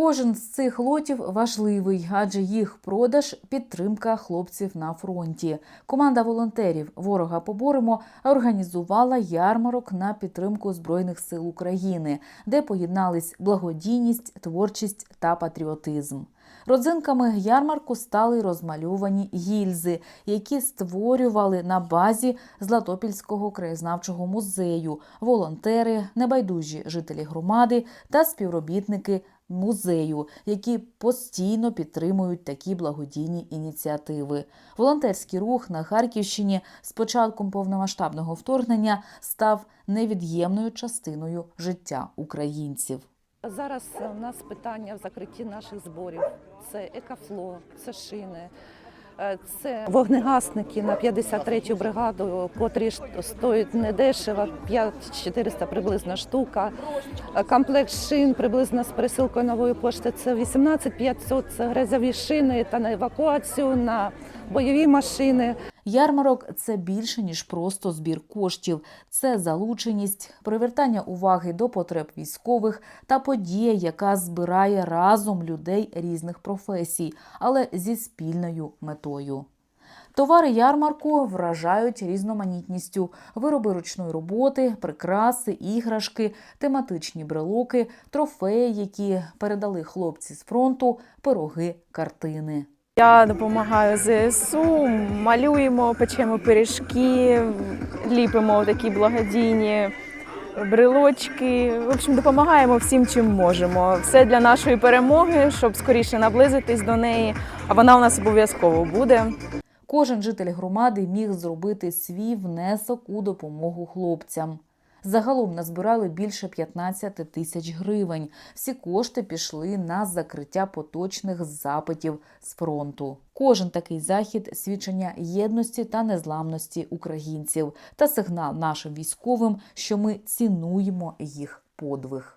Кожен з цих лотів важливий, адже їх продаж підтримка хлопців на фронті. Команда волонтерів Ворога поборемо організувала ярмарок на підтримку Збройних сил України, де поєднались благодійність, творчість та патріотизм. Родзинками ярмарку стали розмальовані гільзи, які створювали на базі Златопільського краєзнавчого музею, волонтери, небайдужі жителі громади та співробітники музею, які постійно підтримують такі благодійні ініціативи. Волонтерський рух на Харківщині з початком повномасштабного вторгнення став невід'ємною частиною життя українців. Зараз у нас питання в закритті наших зборів. Це екафло, це шини, це вогнегасники на 53-ю бригаду, котрі стоять недешево, 5400 приблизно штука. Е, Комплект шин приблизно з присилкою нової пошти це 18500, це грязові шини та на евакуацію, на бойові машини. Ярмарок це більше ніж просто збір коштів, це залученість, привертання уваги до потреб військових та подія, яка збирає разом людей різних професій, але зі спільною метою. Товари ярмарку вражають різноманітністю: вироби ручної роботи, прикраси, іграшки, тематичні брелоки, трофеї, які передали хлопці з фронту, пироги, картини. Я допомагаю ЗСУ, малюємо, печемо пиріжки, ліпимо такі благодійні брелочки. В общем, допомагаємо всім, чим можемо. Все для нашої перемоги, щоб скоріше наблизитись до неї. А вона у нас обов'язково буде. Кожен житель громади міг зробити свій внесок у допомогу хлопцям. Загалом назбирали більше 15 тисяч гривень. Всі кошти пішли на закриття поточних запитів з фронту. Кожен такий захід свідчення єдності та незламності українців та сигнал нашим військовим, що ми цінуємо їх подвиг.